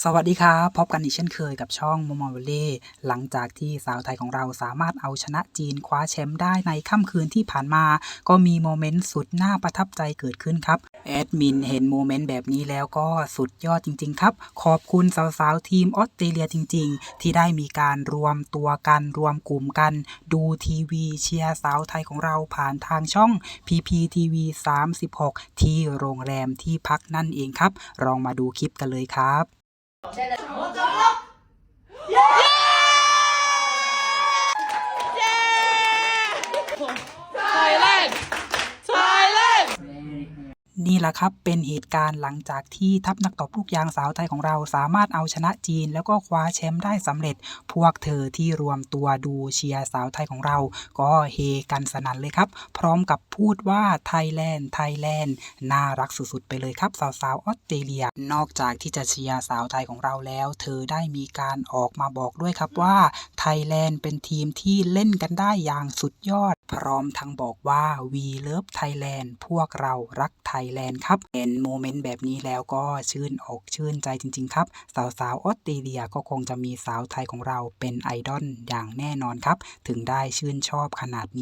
สวัสดีครับพบกันอีกเช่นเคยกับช่องมโมเวเล่หลังจากที่สาวไทยของเราสามารถเอาชนะจีนคว้าแชมป์ได้ในค่ำคืนที่ผ่านมา ก็มีโมเมนต์สุดน่าประทับใจเกิดขึ้นครับ แอดมินเห็นโมเมนต์แบบนี้แล้วก็สุดยอดจริง ๆ ครับ ขอบคุณสาวๆทีมออสเตรเลียจริง ๆ ที่ได้มีการรวมตัวกันรวมกลุ่มกัน ดูทีวีเชียร์สาวไทยของเราผ่านทางช่อง PPTV 36 ที่โรงแรมที่พักนั่นเองครับลองมาดูคลิปกันเลยครับ 现在。我走 นี่แหละครับเป็นเหตุการณ์หลังจากที่ทัพนักตบลูกยางสาวไทยของเราสามารถเอาชนะจีน แล้วก็คว้าแชมป์ได้สำเร็จ พวกเธอที่รวมตัวดูเชียร์สาวไทยของเรา ก็เฮกันสนั่นเลยครับ พร้อมกับพูดว่าไทยแลนด์ไทยแลนด์น่ารักสุดๆ ไปเลยครับสาวๆออสเตรเลีย นอกจากที่จะเชียร์สาวไทยของเราแล้ว เธอได้มีการออกมาบอกด้วยครับว่าไทยแลนด์เป็นทีมที่เล่นกันได้อย่างสุดยอด พร้อมทั้งบอกว่า we love Thailand พวกเรารักไทยแลนด์ครับ เห็นโมเมนต์แบบนี้แล้วก็ชื่นอกชื่นใจจริง ๆ ครับ สาวๆออสเตรเลียก็คงจะมีสาวไทยของเราเป็นไอดอลอย่างแน่นอนครับ ถึงได้ชื่นชอบขนาดนี้